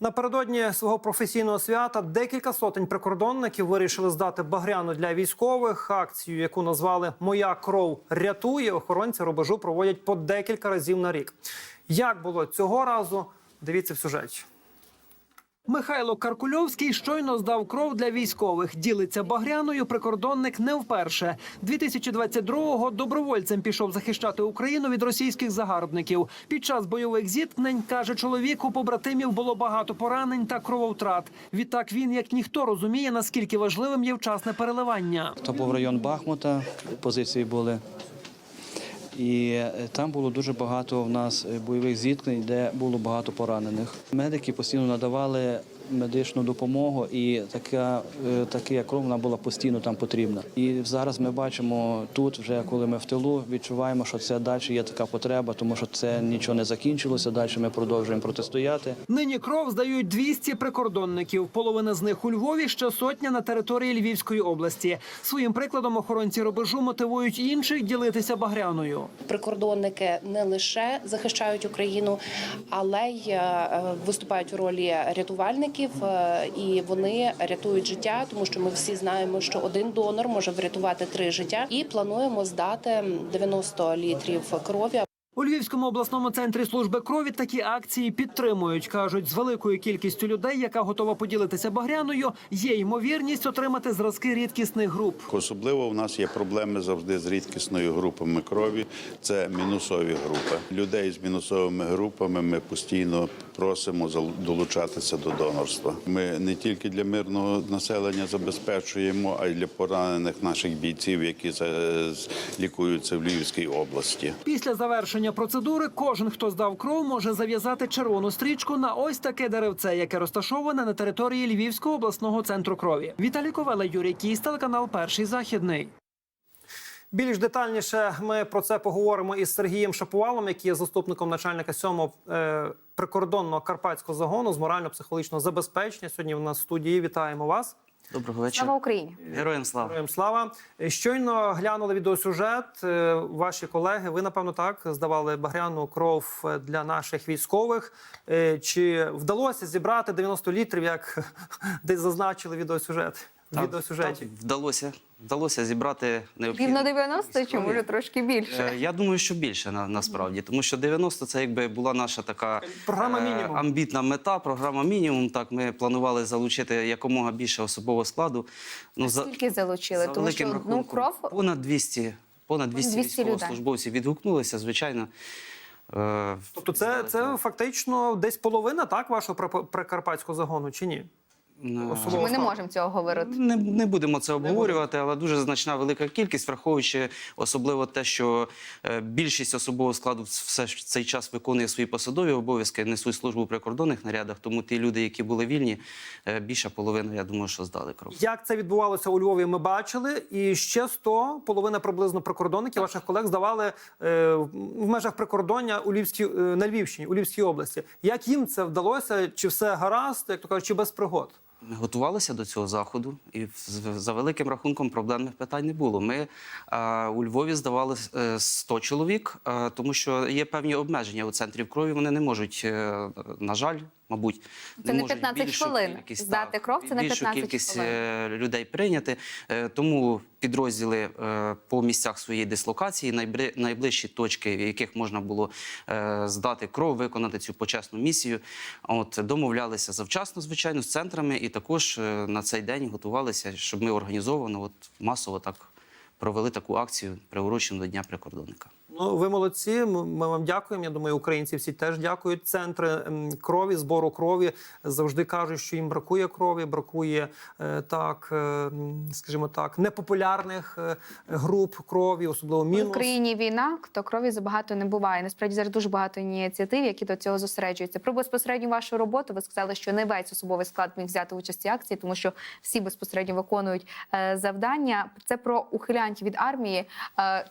Напередодні свого професійного свята декілька сотень прикордонників вирішили здати багряну для військових. Акцію, яку назвали Моя кров рятує, охоронці рубежу проводять по декілька разів на рік. Як було цього разу? Дивіться в сюжеті. Михайло Каркульовський щойно здав кров для військових. Ділиться багряною прикордонник не вперше. 2022-го добровольцем пішов захищати Україну від російських загарбників. Під час бойових зіткнень каже чоловік, у побратимів було багато поранень та крововтрат. Відтак він, як ніхто, розуміє, наскільки важливим є вчасне переливання. То був район Бахмута, позиції були. І е, там було дуже багато в нас е, бойових зіткнень, де було багато поранених. Медики постійно надавали медичну допомогу, і така, е, така кров вона була постійно там потрібна. І зараз ми бачимо тут, вже коли ми в тилу, відчуваємо, що це далі є така потреба, тому що це нічого не закінчилося. Далі ми продовжуємо протистояти. Нині кров здають 200 прикордонників. Половина з них у Львові, ще сотня на території Львівської області. Своїм прикладом охоронці рубежу мотивують інших ділитися багряною. Прикордонники не лише захищають Україну, але й е, виступають у ролі рятувальників, е, і вони рятують життя, тому що ми всі знаємо, що один донор може врятувати три життя. І плануємо здати 90 літрів крові. У Львівському обласному центрі служби крові такі акції підтримують. кажуть, з великою кількістю людей, яка готова поділитися багряною, є ймовірність отримати зразки рідкісних груп. Особливо в нас є проблеми завжди з рідкісною групами крові. Це мінусові групи. Людей з мінусовими групами ми постійно просимо долучатися до донорства. Ми не тільки для мирного населення забезпечуємо, а й для поранених наших бійців, які лікуються в Львівській області. Після завершення процедури кожен, хто здав кров, може зав'язати червону стрічку на ось таке деревце, яке розташоване на території Львівського обласного центру крові. Віталій Ковела, Юрій Кіс, телеканал Перший західний. Більш детальніше ми про це поговоримо із Сергієм Шаповалом, який є заступником начальника 7-го е, прикордонного карпатського загону з морально-психологічного забезпечення. Сьогодні в нас в студії. Вітаємо вас. Доброго вечора. Слава Україні! Героям слава. Героям слава. Щойно глянули відеосюжет. Е, Ваші колеги, ви напевно так здавали багряну кров е, для наших військових. Е, Чи вдалося зібрати 90 літрів, як десь зазначили відеосюжет? В Так, відеосюжеті. так, вдалося. Вдалося зібрати необхідні. Рівно 90 чи може трошки більше? Е, Я думаю, що більше на, насправді, тому що 90 це якби була наша така Програма е, «Мінімум». амбітна мета, програма мінімум. Так, ми планували залучити якомога більше особового складу. Ну, за, Скільки залучили? за Тому що великим одну рахунком, кров понад 200, понад 200, 200 людей. військовослужбовців відгукнулися, звичайно. Е, Тобто, це, це фактично десь половина так вашого прикарпатського загону, чи ні? Особливо ми не можемо цього говорити. Не, не будемо це обговорювати, але дуже значна велика кількість, враховуючи особливо те, що е, більшість особового складу все ж цей час виконує свої посадові обов'язки, несуть службу у прикордонних нарядах. Тому ті люди, які були вільні, е, більша половина, я думаю, що здали кров. Як це відбувалося у Львові, ми бачили. І ще 100, половина приблизно прикордонників ваших колег здавали е, в межах прикордоння у Львівській, на Львівщині, у Львівській області. Як їм це вдалося? Чи все гаразд, як то кажуть, чи без пригод? Ми готувалися до цього заходу, і за великим рахунком проблемних питань не було. Ми е, у Львові здавали е, 100 чоловік, е, тому що є певні обмеження у центрів крові. Вони не можуть, е, на жаль, мабуть, Це не можуть 15 більшу хвилин. кількість, Здати так, кров це більшу 15 кількість хвилин. е, людей прийняти. Е, Тому підрозділи е, по місцях своєї дислокації, найближчі точки, в яких можна було здати кров, виконати цю почесну місію. От домовлялися завчасно, звичайно, з центрами, і також на цей день готувалися, щоб ми організовано, от масово так провели таку акцію, приурочену до Дня прикордонника. Ну, ви молодці. Ми вам дякуємо. Я думаю, українці всі теж дякують. Центри крові, збору крові завжди кажуть, що їм бракує крові, бракує е, так, е, скажімо так, непопулярних е, груп крові, особливо В мінус. Україні війна, то крові забагато не буває. Насправді зараз дуже багато ініціатив, які до цього зосереджуються. Про безпосередню вашу роботу ви сказали, що не весь особовий склад міг взяти участь в акції, тому що всі безпосередньо виконують завдання. Це про ухилянтів від армії.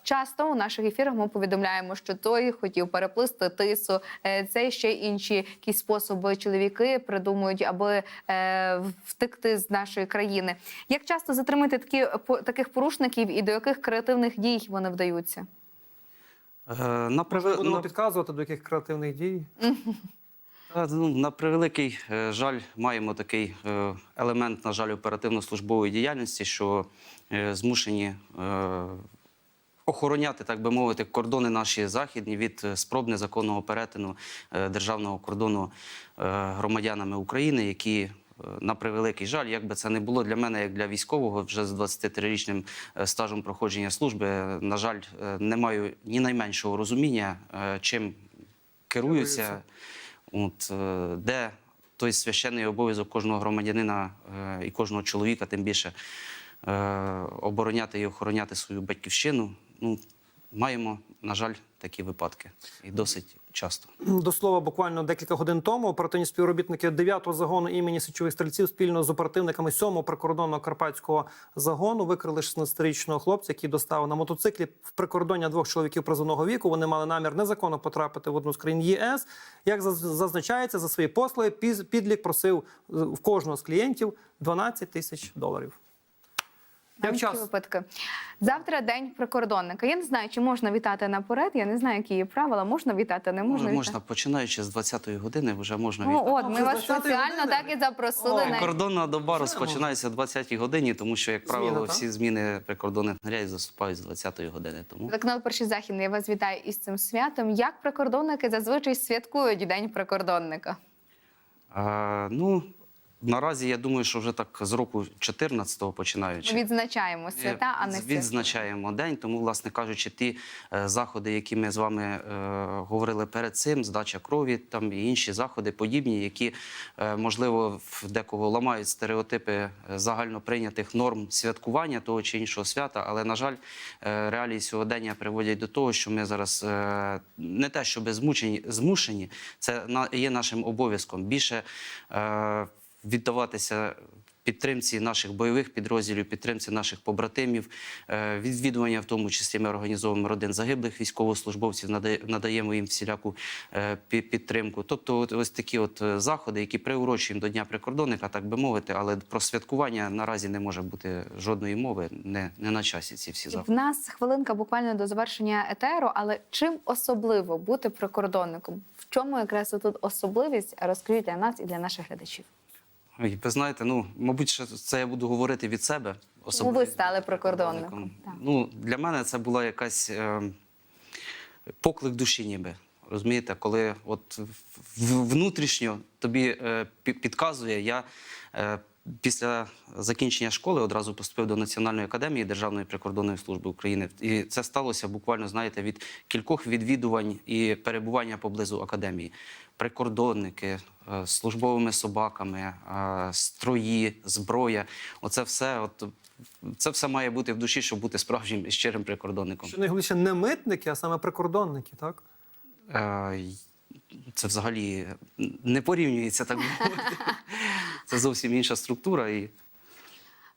Часто у наших ефірах ми повідомляємо, що той хотів переплисти тису. Е, це ще інші якісь способи чоловіки придумують, аби е, втекти з нашої країни. Як часто затримати такі по- таких порушників і до яких креативних дій вони вдаються? Е, На, преве- Будемо на- підказувати, до яких креативних дій. Ну, на превеликий жаль, маємо такий елемент, на жаль, оперативно-службової діяльності, що змушені охороняти, так би мовити, кордони наші західні від е, спроб незаконного перетину е, державного кордону е, громадянами України, які. На превеликий жаль, як би це не було для мене, як для військового, вже з 23-річним е, стажем проходження служби, на жаль, не маю ні найменшого розуміння, чим керуються, от, де той священний обов'язок кожного громадянина і кожного чоловіка, тим більше обороняти і охороняти свою батьківщину. Ну, маємо, на жаль, такі випадки. І досить часто. До слова, буквально декілька годин тому оперативні співробітники 9-го загону імені січових стрільців спільно з оперативниками 7-го прикордонного карпатського загону викрили 16-річного хлопця, який доставив на мотоциклі в прикордоння двох чоловіків призовного віку. Вони мали намір незаконно потрапити в одну з країн ЄС. Як заз- зазначається, за свої послуги підлік просив е, в кожного з клієнтів 12 тисяч доларів. Як час? випадки. Завтра день прикордонника. Я не знаю, чи можна вітати наперед. Я не знаю, які є правила. Можна вітати, не можна. Можна, вітати? починаючи з 20-ї години, вже можна Ну, вітати. от, ми вас спеціально години? так і запросили. О, на Кордонна доба розпочинається о 20-й годині, тому що, як правило, Зміна, всі зміни прикордонних нарядів заступають з 20-ї години. Тому Телеканал Перший Західний. Я вас вітаю із цим святом. Як прикордонники зазвичай святкують День прикордонника? А, ну, наразі я думаю, що вже так з року 14-го починаючи. Відзначаємо свята, а не Е, свята. відзначаємо день. Тому, власне кажучи, ті е, заходи, які ми з вами е, говорили перед цим, здача крові, там і інші заходи подібні, які е, можливо в декого ламають стереотипи е, загально прийнятих норм святкування того чи іншого свята. Але на жаль, е, реалії сьогодення приводять до того, що ми зараз е, не те, щоб змучені, змушені, це на- є нашим обов'язком більше. е, віддаватися підтримці наших бойових підрозділів, підтримці наших побратимів, е, відвідування, в тому числі ми організовуємо родин загиблих військовослужбовців, нада- надаємо їм всіляку е, підтримку. Тобто, ось такі от е, заходи, які приурочуємо до Дня прикордонника, так би мовити, але про святкування наразі не може бути жодної мови, не, не на часі ці всі В нас хвилинка буквально до завершення етеру, але чим особливо бути прикордонником? В чому якраз тут особливість? Розкажіть для нас і для наших глядачів. Ой, Ви знаєте, ну мабуть, що це я буду говорити від себе. Ну, ви стали прикордонником. Ну для мене це була якась е, поклик душі, ніби. Розумієте, коли от внутрішньо тобі е, підказує, я е, після закінчення школи одразу поступив до Національної академії Державної прикордонної служби України. І це сталося буквально, знаєте, від кількох відвідувань і перебування поблизу академії. Прикордонники е, з службовими собаками, е, строї, зброя. Оце все, от це все має бути в душі, щоб бути справжнім і щирим прикордонником. Що найголовніше не митники, а саме прикордонники, так? Е, Це взагалі не порівнюється так. Це зовсім інша структура. І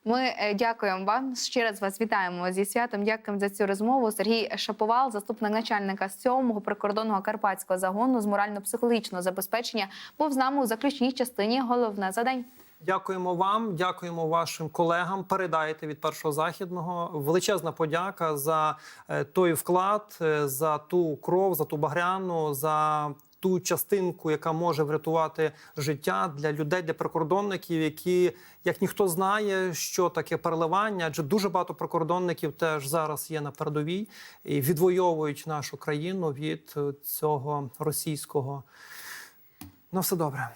Ми е, дякуємо вам. Ще раз вас вітаємо зі святом. Дякуємо за цю розмову. Сергій Шаповал, заступник начальника 7-го прикордонного карпатського загону з морально-психологічного забезпечення, був з нами у заключній частині. Головне за день. Дякуємо вам, дякуємо вашим колегам. Передайте від першого західного величезна подяка за е, той вклад, е, за ту кров, за ту багряну, за ту частинку, яка може врятувати життя для людей, для прикордонників, які як ніхто знає, що таке переливання, адже дуже багато прикордонників теж зараз є на передовій і відвоюють нашу країну від е, цього російського. Ну, все добре.